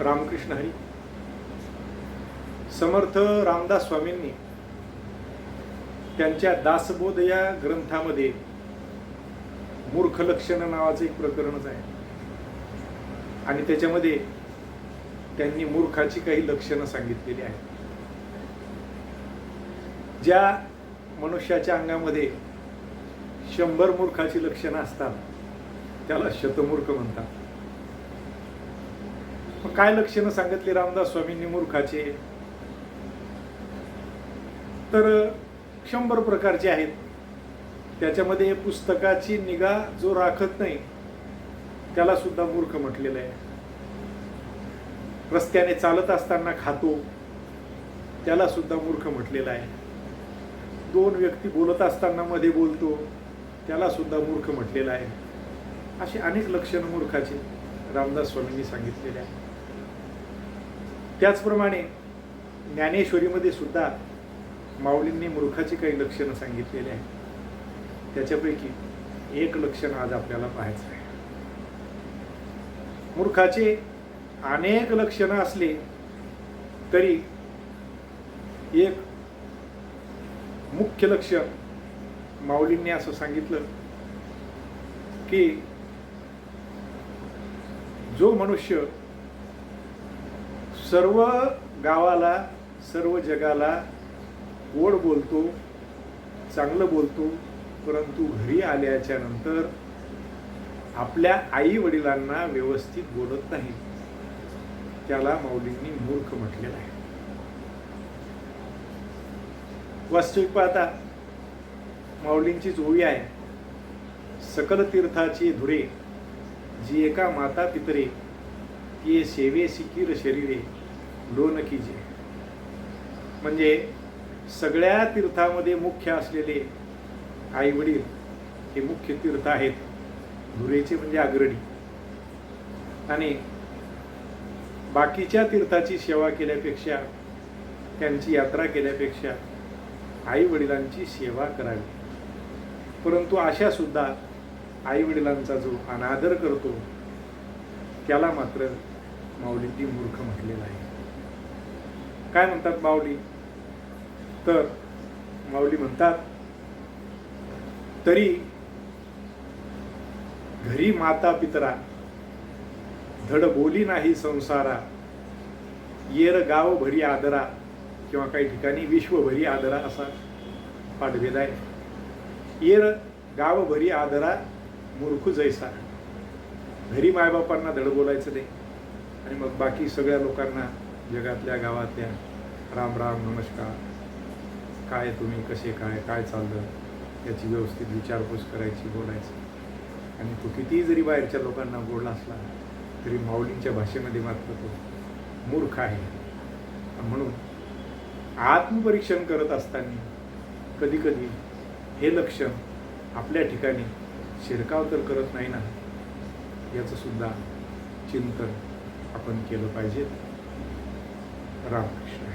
रामकृष्ण हरी. समर्थ रामदास स्वामींनी त्यांच्या दासबोध या ग्रंथामध्ये मूर्ख लक्षण नावाचं एक प्रकरणच आहे. आणि त्याच्यामध्ये त्यांनी मूर्खाची काही लक्षणं सांगितलेली आहेत. ज्या मनुष्याच्या अंगामध्ये शंभर मूर्खाची लक्षणं असतात त्याला शतमूर्ख म्हणतात. मग काय लक्षणं सांगितली रामदास स्वामींनी मूर्खाचे? तर शंभर प्रकारचे आहेत त्याच्यामध्ये पुस्तकाची निगा जो राखत नाही त्याला सुद्धा मूर्ख म्हटलेलं आहे. रस्त्याने चालत असताना खातो त्याला सुद्धा मूर्ख म्हटलेला आहे. दोन व्यक्ती बोलत असताना मध्ये बोलतो त्याला सुद्धा मूर्ख म्हटलेला आहे. अशी अनेक लक्षणं मूर्खाची रामदास स्वामींनी सांगितलेले आहे त्याचप्रमाणे ज्ञानेश्वरीमध्ये सुद्धा माऊलींनी मूर्खाची काही लक्षणं सांगितलेली आहेत. त्याच्यापैकी एक लक्षण आज आपल्याला पाहायचं आहे. मूर्खाचे अनेक लक्षणं असले तरी एक मुख्य लक्षण माऊलींनी असं सांगितलं की जो मनुष्य सर्व गावाला सर्व जगाला गोड बोलतो चांगलं बोलतो परंतु घरी आल्याच्यानंतर आपल्या आई वडिलांना व्यवस्थित बोलत नाही. त्याला माऊलींनी मूर्ख म्हटलेलं आहे. वास्तविक पाहता माऊलींचीच ओळी आहे. सकल तीर्थाची धुरे जी एका माता पितरे ती सेवे सिकीर शरीरे लोन जे म्हणजे सगळ्या तीर्थामध्ये मुख्य असलेले आई वडील हे मुख्य तीर्थ आहेत धुरेचे म्हणजे अग्रणी आणि बाकीच्या तीर्थाची सेवा केल्यापेक्षा त्यांची यात्रा केल्यापेक्षा आई वडिलांची सेवा करावी. परंतु अशा सुद्धा आई वडिलांचा जो अनादर करतो त्याला मात्र माऊलींनी मूर्ख म्हटलेला आहे. काय म्हणतात माऊली? तर माऊली म्हणतात तरी घरी माता पितरा धड बोली नाही संसारा येर गाव भरी आदरा किंवा काही ठिकाणी विश्वभरी आदरा असा पाठभेद आहे. येर गाव भरी आदरा मूर्ख जैसा घरी मायबापांना धड बोलायचं नाही आणि मग बाकी सगळ्या लोकांना जगातल्या गावातल्या राम राम नमस्कार. काय तुम्ही कसे काय काय चाललं? याची व्यवस्थित विचारपूस करायची बोलायची. आणि तो कितीही जरी बाहेरच्या लोकांना बोलला असला तरी माऊलींच्या भाषेमध्ये मात्र तो मूर्ख आहे. म्हणून आत्मपरीक्षण करत असताना कधीकधी हे लक्षण आपल्या ठिकाणी शिरकाव तर करत नाही ना? याचंसुद्धा चिंतन आपण केलं पाहिजे. रामकृष्ण